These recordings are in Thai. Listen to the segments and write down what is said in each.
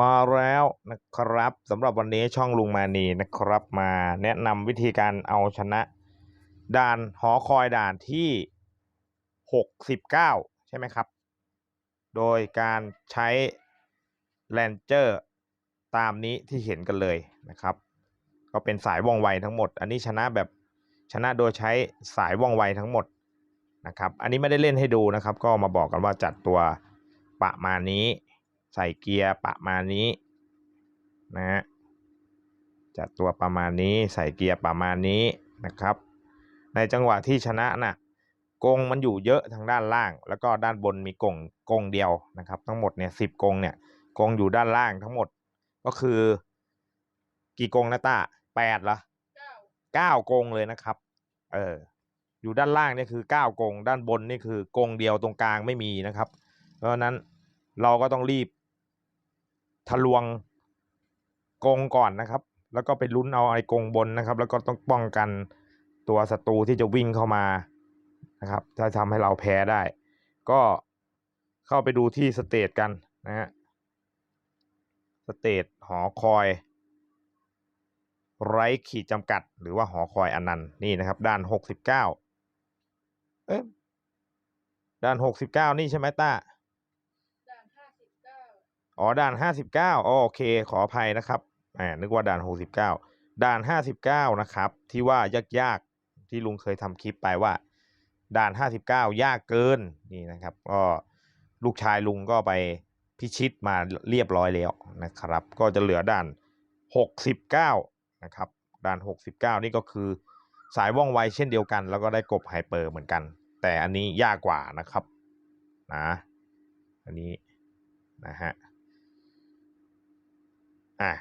มาแล้วนะครับสำหรับวันนี้ช่องลุงมานีนะครับ มาแนะนำวิธีการเอาชนะ ด่านหอคอยด่านที่ 69 ใช่ไหมครับ โดยการใช้แลนเจอร์ตามนี้ที่เห็นกันเลยนะครับ ก็เป็นสายว่องไวทั้งหมด อันนี้ชนะแบบชนะโดยใช้สายว่องไวทั้งหมดนะครับ อันนี้ไม่ได้เล่นให้ดูนะครับ ก็มาบอกกันว่าจัดตัวประมาณนี้ ใส่เกียร์ประมาณนี้นะฮะจัดตัวประมาณนี้ใส่เกียร์ประมาณนี้นะครับ ในจังหวะที่ชนะน่ะกงมันอยู่เยอะทางด้านล่าง แล้วก็ด้านบนมีกงกงเดียวนะครับ ทั้งหมดเนี่ยสิบกงเนี่ยกงอยู่ด้านล่างทั้งหมดก็คือ กี่กงนะตาแปดเหรอเก้ากงเลยนะครับ เอออยู่ด้านล่างเนี่ยคือเก้ากง ด้านบนนี่คือกงเดียวตรงกลางไม่มีนะครับ เพราะนั้นเราก็ต้องรีบ ทะลวงกงก่อนนะครับ แล้วก็ไปลุ้นเอาไอ้กงบนนะครับ แล้วก็ต้องป้องกันตัวศัตรูที่จะวิ่งเข้ามานะครับ ถ้าทำให้เราแพ้ได้ ก็เข้าไปดูที่สเตจกันนะฮะสเตจหอคอย ไร้ขีดจำกัด หรือว่าหอคอยอนันต์นี่นะครับ ด้านหกสิบเก้าเอ๊ะด้านหกสิบเก้านี่ใช่ไหมต้า ด่านห้าสิบเก้า อ๋อด่านห้าสิบเก้าโอเค ขออภัยนะครับอ่านึกว่าด่านหกสิบเก้าด่านห้าสิบเก้านะครับ ที่ว่ายากๆที่ลุงเคยทำคลิปไปว่า ด่านห้าสิบเก้ายากเกินนี่นะครับ ก็ลูกชายลุงก็ไปพิชิตมาเรียบร้อยแล้วนะครับ ก็จะเหลือด่านหกสิบเก้านะครับ ด่านหกสิบเก้านี่ก็คือสายว่องไวเช่นเดียวกัน แล้วก็ได้กบไฮเปอร์เหมือนกัน แต่อันนี้ยากกว่านะครับนะอันนี้นะฮะ อะ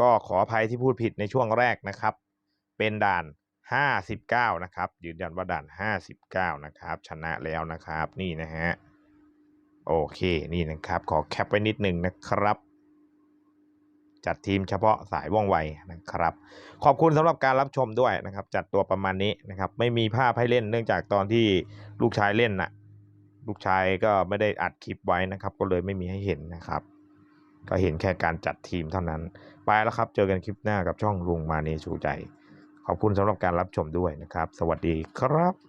ก็ขออภัยที่พูดผิดในช่วงแรกนะครับ เป็นด่าน 59 นะครับยืนยันว่าด่าน 59 นะครับ ชนะแล้วนะครับนี่นะฮะโอเคนี่นะครับ ขอแคปไว้นิดหนึ่งนะครับ จัดทีมเฉพาะสายว่องไวนะครับ ขอบคุณสำหรับการรับชมด้วยนะครับ จัดตัวประมาณนี้นะครับ ไม่มีภาพให้เล่นเนื่องจากตอนที่ลูกชายเล่นน่ะลูกชายก็ไม่ได้อัดคลิปไว้นะครับ ก็เลยไม่มีให้เห็นนะครับ ก็เห็นแค่การจัดทีมเท่านั้น ไปแล้วครับ เจอกันคลิปหน้ากับช่องลุงมาเนชูใจ ขอบคุณสำหรับการรับชมด้วยนะครับ สวัสดีครับ